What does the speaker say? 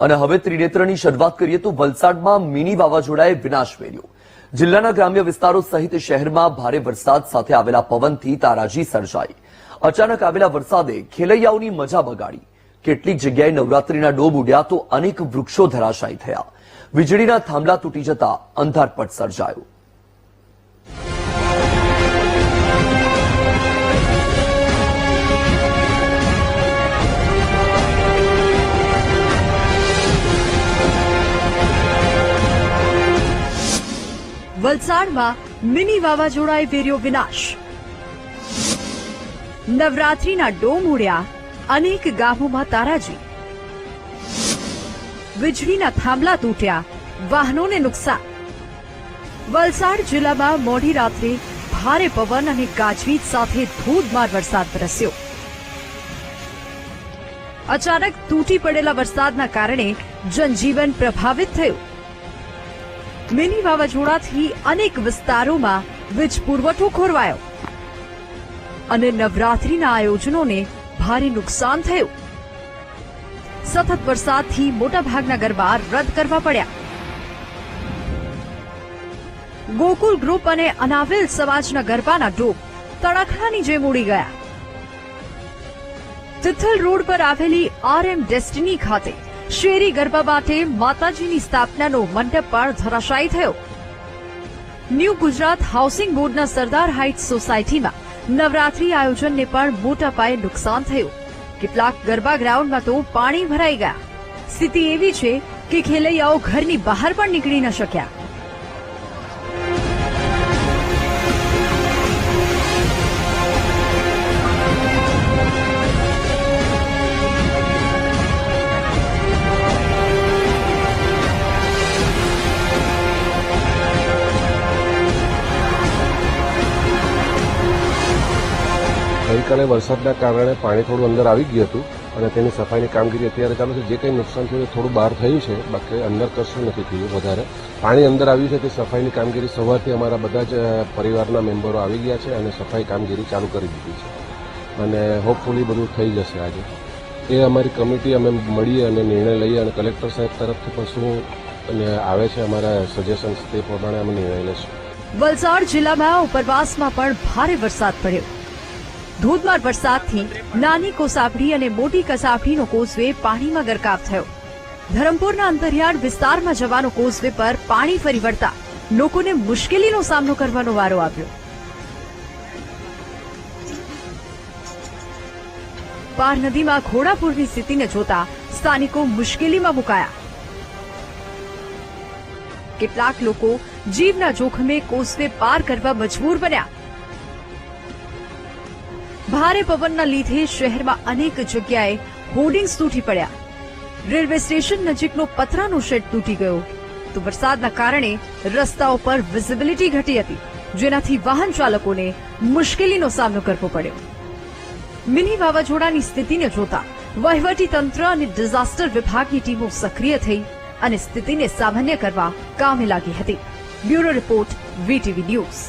અને હવે ત્રિનેત્રની શરૂઆત કરીએ તો વલસાડમાં મિની વાવાઝોડાએ વિનાશ મેળ્યો જિલ્લાના ગ્રામ્ય વિસ્તારો સહિત શહેરમાં ભારે વરસાદ સાથે આવેલા પવનથી તારાજી સર્જાઈ. અચાનક આવેલા વરસાદે ખેલૈયાઓની મજા બગાડી. કેટલીક જગ્યાએ નવરાત્રીના ડોબ ઉડ્યા તો અનેક વૃક્ષો ધરાશાયી થયા. વીજળીના થાંભલા તૂટી જતા અંધારપટ સર્જાયો. વલસાડમાં મિની વાવાઝોડાએ વેર્યો વિનાશ. નવરાત્રીના ડોમ ઉડ્યા, અનેક ગામોમાં તારાજી. વીજળીના થાંભલા તૂટ્યા, વાહનોને નુકસાન. વલસાડ જિલ્લામાં મોડી રાત્રે ભારે પવન અને ગાજવીજ સાથે ધોધમાર વરસાદ વરસ્યો. અચાનક તૂટી પડેલા વરસાદના કારણે જનજીવન પ્રભાવિત થયું. મિની વાવાઝોડાથી અનેક વિસ્તારોમાં વીજ પુરવઠો ખોરવાયો અને નવરાત્રીના આયોજનોને ભારે નુકસાન થયું. સતત વરસાદથી મોટાભાગના ગરબા રદ કરવા પડ્યા. ગોકુલ ગ્રુપ અને અનાવિલ સમાજના ગરબાના ડોક તણખલાની જેમ ઉડી ગયા. તિથલ રોડ પર આવેલી આર એમ ડેસ્ટિની ખાતે શેરી ગરબા માટે માતાજીની સ્થાપનાનો મંડપ પણ ધરાશાયી થયો. ન્યૂ ગુજરાત હાઉસિંગ બોર્ડના સરદાર હાઇટ્સ સોસાયટીમાં નવરાત્રી આયોજનને પણ મોટા પાયે નુકસાન થયું. કેટલાક ગરબા ગ્રાઉન્ડમાં તો પાણી ભરાઈ ગયા. સ્થિતિ એવી છે કે ખેલૈયાઓ ઘરની બહાર પણ નીકળી ન શક્યા. ગઈકાલે વરસાદના કારણે પાણી થોડું અંદર આવી ગયું હતું અને તેની સફાઈની કામગીરી અત્યારે ચાલુ છે. જે કંઈ નુકસાન થયું થોડું બહાર થયું છે, બાકી અંદર કશું નથી થયું વધારે. પાણી અંદર આવ્યું છે, તે સફાઈની કામગીરી સવારથી અમારા બધા જ પરિવારના મેમ્બરો આવી ગયા છે અને સફાઈ કામગીરી ચાલુ કરી દીધી છે. અને હોપફુલી બધું થઈ જશે આજે. એ અમારી કમિટી અમે મળીએ અને નિર્ણય લઈએ અને કલેક્ટર સાહેબ તરફથી પણ શું, અને આવે છે અમારા સજેશન્સ તે પ્રમાણે અમે નિર્ણય લઈશું. વલસાડ જિલ્લામાં ઉપરવાસમાં પણ ભારે વરસાદ પડ્યો. ધોધમાર વરસાદથી નાની કોસાપડી અને મોટી કસાફડીનો કોઝવે પાણીમાં ગરકાવ થયો. ધરમપુરના અંતરિયાળ વિસ્તારમાં જવાનો કોઝવે પર પાણી ફરી વળતા લોકોને મુશ્કેલીનો સામનો કરવાનો વારો આવ્યો. પાર નદીમાં ઘોડાપુરની સ્થિતિને જોતા સ્થાનિકો મુશ્કેલીમાં મુકાયા. કેટલાક લોકો જીવના જોખમે કોઝવે પાર કરવા મજબૂર બન્યા. ભારે પવનના લીધે શહેરમાં અનેક જગ્યાએ હોર્ડિંગ્સ તૂટી પડ્યા. રેલવે સ્ટેશન નજીકનો પતરાનો શેડ તૂટી ગયો. તો વરસાદના કારણે રસ્તાઓ પર વિઝિબિલિટી ઘટી હતી, જેનાથી વાહન ચાલકોને મુશ્કેલીનો સામનો કરવો પડ્યો. મિની વાવાઝોડાની સ્થિતિને જોતા વહીવટી તંત્ર અને ડિઝાસ્ટર વિભાગની ટીમો સક્રિય થઈ અને સ્થિતિને સામાન્ય કરવા કામે લાગી હતી. Bureau report, VTV news.